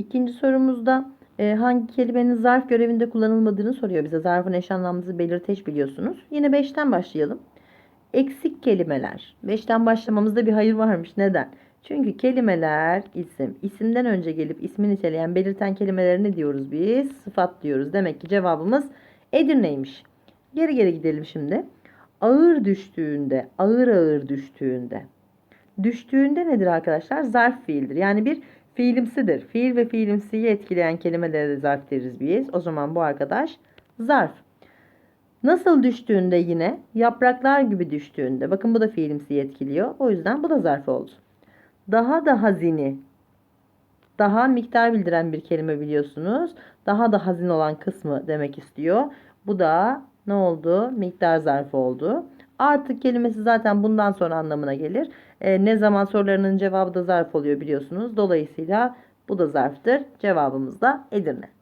İkinci sorumuzda e, hangi kelimenin zarf görevinde kullanılmadığını soruyor bize. Zarfın eş anlamlısı belirteç biliyorsunuz. Yine 5'ten başlayalım. Eksik kelimeler. 5'ten başlamamızda bir hayır varmış. Neden? Çünkü kelimeler isim. İsimden önce gelip ismi niteleyen belirten kelimelere ne diyoruz biz? Sıfat diyoruz. Demek ki cevabımız Edirne'ymiş. Geri geri gidelim şimdi. Ağır düştüğünde, ağır ağır düştüğünde. Düştüğünde nedir arkadaşlar? Zarf fiildir. Yani bir fiilimsidir. Fiil ve fiilimsiyi etkileyen kelimelere de zarf deriz biz. O zaman bu arkadaş zarf. Nasıl düştüğünde yine yapraklar gibi düştüğünde. Bakın bu da fiilimsiyi etkiliyor. O yüzden bu da zarf oldu. Daha da hazini. Daha miktar bildiren bir kelime biliyorsunuz. Daha da hazin olan kısmı demek istiyor. Bu da ne oldu? Miktar zarfı oldu. Artık kelimesi zaten bundan sonra anlamına gelir. E, ne zaman sorularının cevabı da zarf oluyor biliyorsunuz. Dolayısıyla bu da zarftır. Cevabımız da Edirne.